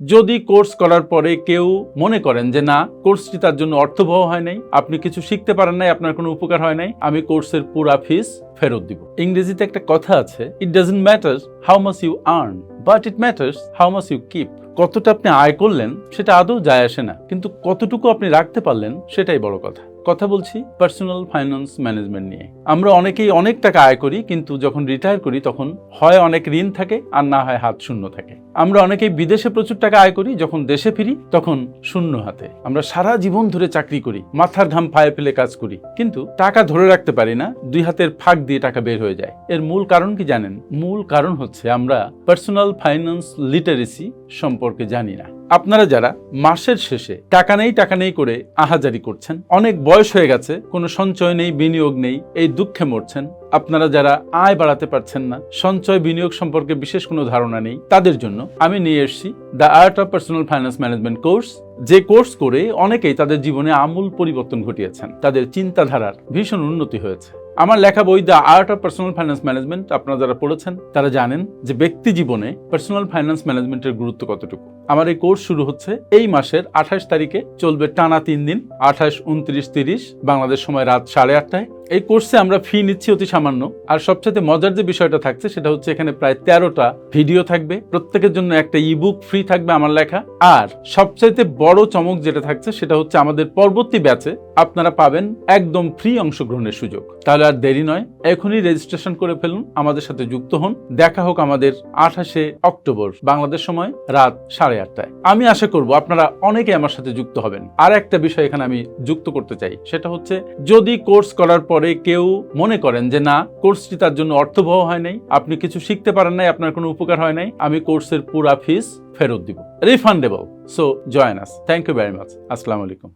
যদি কোর্স করার পরে কেউ মনে করেন যে না, কোর্সটি তার জন্য অর্থবহ হয় নাই, আপনি কিছু শিখতে পারেন নাই, আপনার কোনো উপকার হয় নাই, আমি কোর্সের পুরা ফিস ফেরত দিব। ইংরেজিতে একটা কথা আছে it doesn't matter how much you earn but it matters how much you keep কতটা আপনি আয় করলেন, সেটা আদৌ যায় আসে না, কিন্তু কতটুকু আপনি রাখতে পারলেন, সেটাই বড় কথা। কথা বলছি পার্সোনাল ফাইন্যান্স ম্যানেজমেন্ট নিয়ে। আমরা অনেকেই অনেক টাকা আয় করি, কিন্তু যখন রিটায়ার করি তখন হয় অনেক ঋণ থাকে আর না হয় হাত শূন্য থাকে। আমরা অনেকেই বিদেশে প্রচুর টাকা আয় করি, যখন দেশে ফিরি তখন শূন্য হাতে। আমরা সারা জীবন ধরে চাকরি করি, মাথার ঘাম পায়ে ফেলে কাজ করি, কিন্তু টাকা ধরে রাখতে পারি না, দুই হাতের ফাঁক দিয়ে টাকা বের হয়ে যায়। এর মূল কারণ কি জানেন? মূল কারণ হচ্ছে আমরা পার্সোনাল ফাইন্যান্স লিটারেসি সম্পর্কে জানি না। আপনারা যারা মাসের শেষে টাকা নেই টাকা নেই করে আহাজারি করছেন, অনেক বয়স হয়ে গেছে, কোনো সঞ্চয় নেই, বিনিয়োগ নেই, এই দুঃখে মরছেন, আপনারা যারা আয় বাড়াতে পারছেন না, সঞ্চয়, বিনিয়োগ সম্পর্কে বিশেষ কোনো ধারণা নেই, তাদের জন্য আমি নিয়ে এসেছি the art of personal finance management course. যে কোর্স করে অনেকেই তাদের জীবনে আমূল পরিবর্তন ঘটিয়েছেন, তাদের চিন্তাধারার ভীষণ উন্নতি হয়েছে। আমার লেখা বই the art of personal finance management আপনারা যারা পড়েছেন, তারা জানেন যে ব্যক্তি জীবনে পার্সোনাল ফাইন্যান্স ম্যানেজমেন্টের গুরুত্ব কতটুকু। আমার এই কোর্স শুরু হচ্ছে এই মাসের আঠাশ তারিখে চলবে টানা তিন দিন, আঠাশ, উনত্রিশ, তিরিশ, বাংলাদেশ সময় রাত সাড়ে আটটায়। এই কোর্সে আমরা ফি নিচ্ছি অতি সামান্য। আর সবচেয়ে মজার যে বিষয়টা থাকছে, সেটা হচ্ছে এখানে প্রায় তেরোটা ভিডিও থাকবে। প্রত্যেকের জন্য একটা ইবুক ফ্রি থাকবে আমার লেখা। আর সবচাইতে বড় চমক যেটা থাকছে, সেটা হচ্ছে আমাদের পরবর্তী ব্যাচে আপনারা পাবেন একদম ফ্রি অংশগ্রহণের সুযোগ। তাহলে আর দেরি নয়, এখনই রেজিস্ট্রেশন করে ফেলুন, আমাদের সাথে যুক্ত হন। দেখা হোক আমাদের আঠাশে অক্টোবর, বাংলাদেশ সময়, রাত সাড়ে আটটায়। আমি আশা করব আপনারা অনেকে আমার সাথে যুক্ত হবেন। আর একটা বিষয় এখানে আমি যুক্ত করতে চাই, সেটা হচ্ছে যদি কোর্স করার পরে কেউ মনে করেন যে, না, কোর্সটি তার জন্য অর্থবহ হয় নাই। আপনি কিছু শিখতে পারেন নাই, আপনার কোনো উপকার হয় নাই। আমি কোর্সের পুরা ফিস ফেরত দিব। Refundable. So, join us. Thank you very much. আসসালামু আলাইকুম।